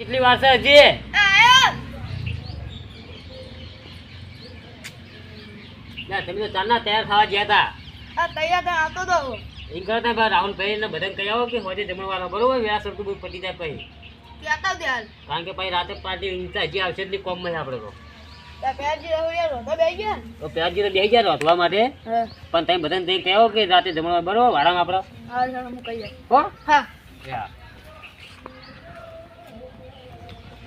કેટલી વાર છે હજી? ના તમે તો ચારના તૈયાર થવા ગયા હતા. એમ કરતા બા રાહુલભાઈ ને બધાને કહી આવો કે હોજે જમણવાના બરોબર? વ્યાસ સરખું બધું પતી જાય પછી. કારણ કે પછી રાતે પાર્ટી હજી આવશે એટલી કોમમાં આપણે તો. પ્યાજી તો બેસી ગયા રોધવા માટે. પણ તમે બધાને કહો કે રાતે જમણવાર બરોબર? વાડામાં આપણે. હો હા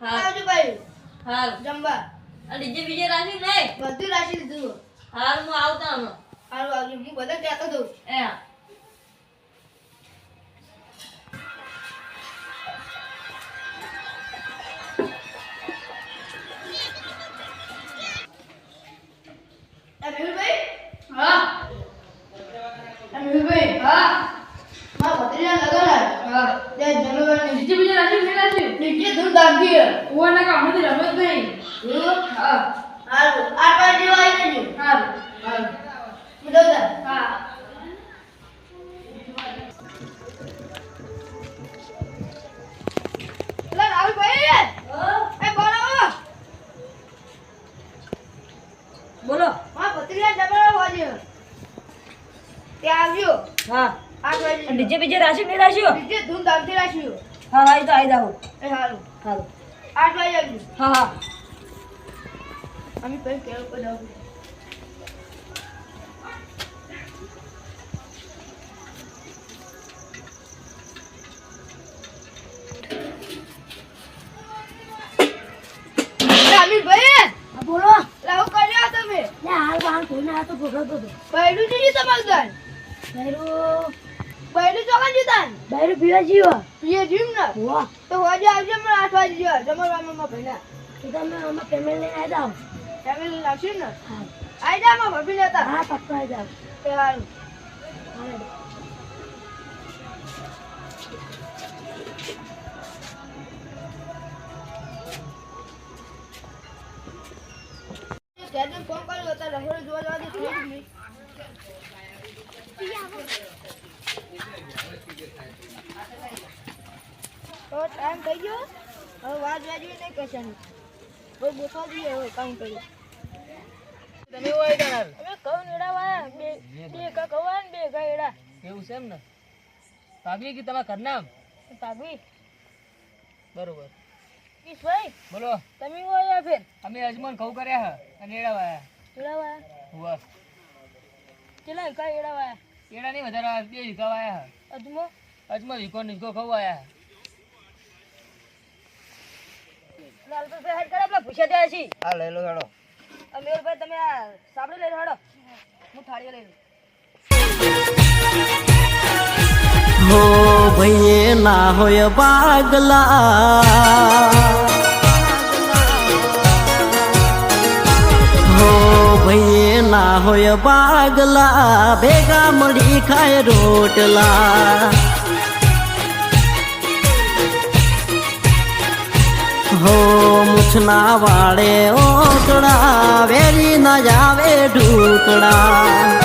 ગરબા આવજો ભાઈ. જમવા. ડીજે બીજે રાખ્યું નહીં બધું રાખી દીધું. હાલ હું આવતા હમણાં. સારું આવજો. હું બધા કહેતો દઉં. એ હા. હા. મારા ભત્રીજા લગન હા. ત્યાં જમવાનું બીજી બીજી રાજી નહીં રાખ્યું નીચે ધૂળ દાગી ઓવા ના કામ નથી રમત નહીં. હા. સારું આઠ વાગે જેવા આવી જજો. હારું. હું. દઉં તા હા બોલો. હા ભત્રીજા ડબલ વાજે. તે આવ્યો હા. આ ડીજે બીજે રાશિ નહીં રાશિયો ડીજે ધૂમ ધામથી રાખ્યું હા હા એ તો આવી જાઓ. એ સારું હાલ. આઠ વાગે આવી હા હા. અમે કઈ કેવું કરાવું અમીરભાઈ બોલો. લાવ કર્યો તમે. ના હાલ વાળ કોઈ ના તો ભોગવતો પહેલું બૈરું જોયું તમારું દાન બૈરું બૈરું ચોકન જીતાન બૈરું પીવા જીવો. પીએ જીમ ને? વાહ. તો હોજે આવજો મને આઠ વાગે જેવા. જમવામાં માં ભઈના તો તમે આમાં પેમેન્ટ લઈને આવી જાઓ. ફેમિલી લાવશે ને? હા. આઈ જા માં ભાભી લેતા. હા પક્કો આવી જાવ એ હારું. ફોન કર્યો હતા રસોડું જોવા જવા દે થોડું નહીં તો ટાઈમ થઈ ગયો. હવે વાત વાજવી નહીં કશાની હવે ગોઠવા હવે કામ કર્યું તમે હોય કરાર અમે કહું બે બે કા કહું ને બે કા એડા એવું છે એમ ને? ભાભી કે તમારા ઘરના ભાભી. બરોબર. કિશભાઈ બોલો. તમે હોય ફેર. અમે અજમાન ઘઉં કર્યા હે અને એડા વાયા એડા વાયા હુવા કેટલા કા એડા વાયા એડા નહીં વધારે બે વીઘા વાયા હે. અજમો? હિકો વીઘો ને વીઘો ઘઉં વાયા હે લાલ તો ફેર કરે આપલા પૂછ્યા ત્યાં છી હા લઈ લો હેડો. અમીરભાઈ તમે આ સાબડી લઈને હડો. હું થાળીઓ લઈ લઉં. હો ભઈએ ના હોય પાગલા હો ભઈએ ના હોય પાગલા ભેગા મળી ખાય રોટલા. મુછના વાળે ઓકડા વેરી ન જાવે ઢૂકડા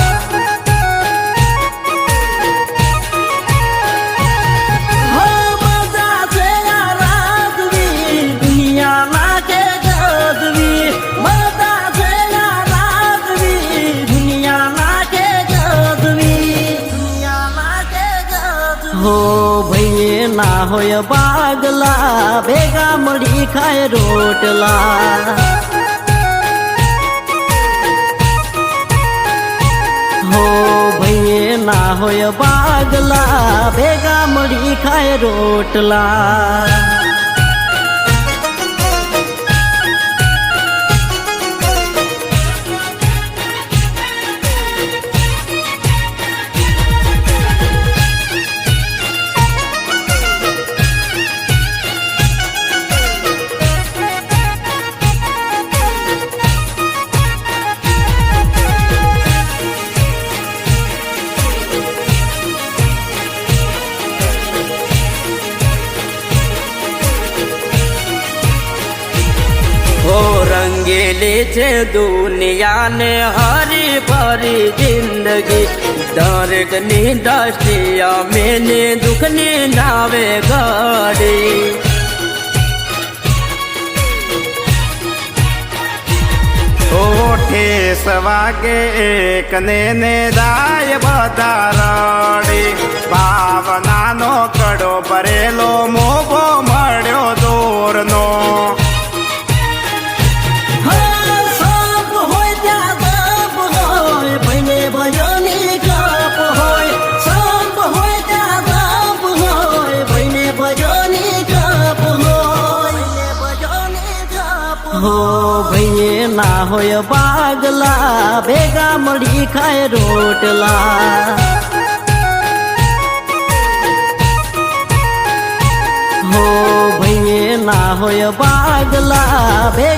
ના હોય બાગલા ભેગા મળી ખાય રોટલા. હો ભઈએ ના હોય બાગલા ભેગા મળી ખાય રોટલા. છે દુનિયાને હરી ભરી જિંદગી. દરેકની દ્રષ્ટિ દુઃખ દુઃખની નાવે ઘડી. ઓઠે સવાગે એક ને ને દાય બધા રડી ભાવનાનો કડો ભરેલો મોભો હોય બાગલા ભેગા મળી ખાય રોટલા. હો ભાઈએ ના હોય બાગલા ભેગા